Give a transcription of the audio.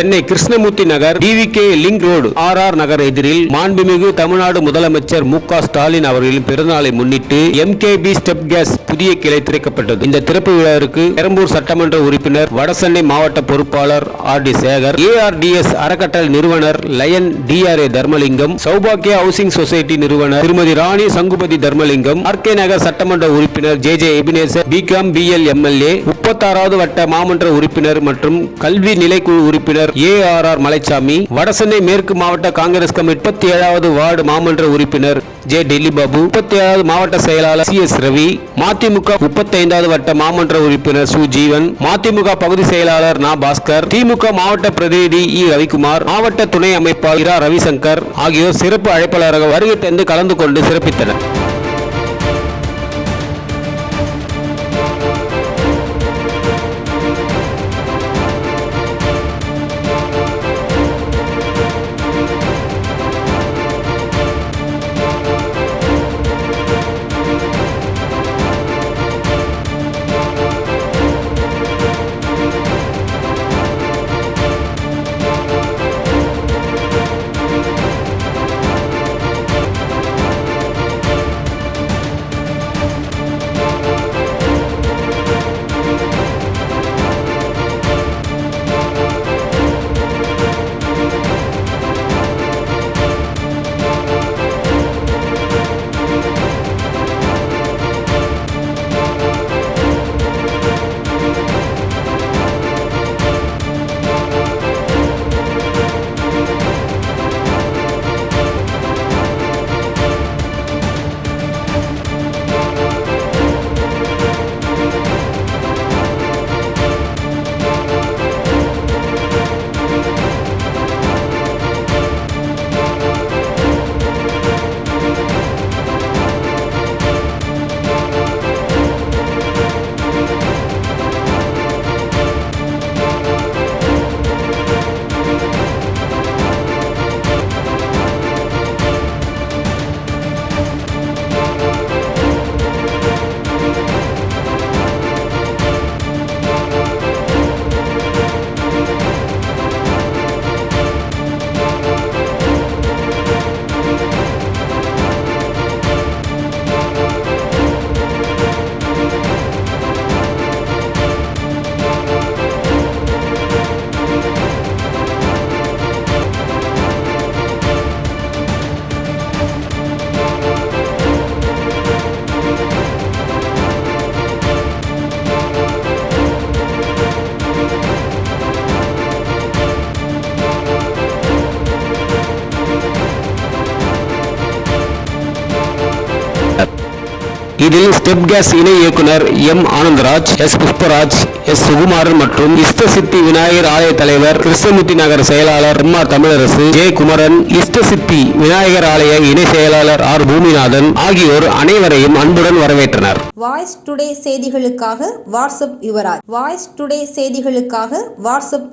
Chennai Krishnamurthy Nagar TVK link road R R Nagar எதிரில் மாண்புமிகு தமிழ்நாடு முதலமைச்சர் மு க ஸ்டாலின் அவர்களின் பிறந்தநாளை முன்னிட்டு எம்கேபி ஸ்டெப் கேஸ் புதிய கிளை திறக்கப்பட்டது. இந்த திறப்பு விழாவிற்கு பெரம்பூர் சட்டமன்ற உறுப்பினர் வடசென்னை மாவட்ட பொறுப்பாளர் ஆர் டி சேகர் ஏஆர்டிஎஸ் அறக்கட்டளை நிறுவனர் லயன் டிஆர்ஏ தர்மலிங்கம் சௌபாக்கிய ஹவுசிங் சொசைட்டி நிறுவனர் திருமதி ராணி சங்குபதி தர்மலிங்கம் ஆர்கே நகர் சட்டமன்ற உறுப்பினர் J J Ebenezer BCom BL MLA முப்பத்தாறாவது வட்ட மாமன்ற உறுப்பினர் மற்றும் கல்வி நிலைக்குழு உறுப்பினர் A R R Malaichamy Vadachennai மேற்கு மாவட்ட காங்கிரஸ் கமிட்டி முப்பத்தி ஏழாவது வார்டு மாமன்ற உறுப்பினர் ஜே டெல்லி பாபு முப்பத்தி ஏழாவது மாவட்ட செயலாளர் சி எஸ் ரவி மதிமுக முப்பத்தி ஐந்தாவது வட்ட மாமன்ற உறுப்பினர் சு. ஜீவன் மதிமுக பகுதி செயலாளர் நா. பாஸ்கர் திமுக மாவட்ட பிரதிநிதி இ. ரவிக்குமார் மாவட்ட துணை அமைப்பாளர் இரா. ரவிசங்கர் ஆகியோர் சிறப்பு அழைப்பாளராக வருகை தந்து கலந்து கொண்டு சிறப்பித்தனர். இதில் ஸ்டெப் கேஸ் இணை இயக்குனர் M Anandaraj S Pushparaj S Sukumaran மற்றும் இஷ்ட சித்தி விநாயகர் ஆலய தலைவர் கிருஷ்ணமூர்த்தி நகர் செயலாளர் M R Tamilarasu J Kumaran Ishta Siddhi Vinayagar ஆலய இணை செயலாளர் ஆர் பூமிநாதன் ஆகியோர் அனைவரையும் அன்புடன் வரவேற்றனர். வாய்ஸ் டுடே செய்திகளுக்காக வாட்ஸ்அப் யுவராஜ். வாய்ஸ் டுடே செய்திகளுக்காக வாட்ஸ்அப்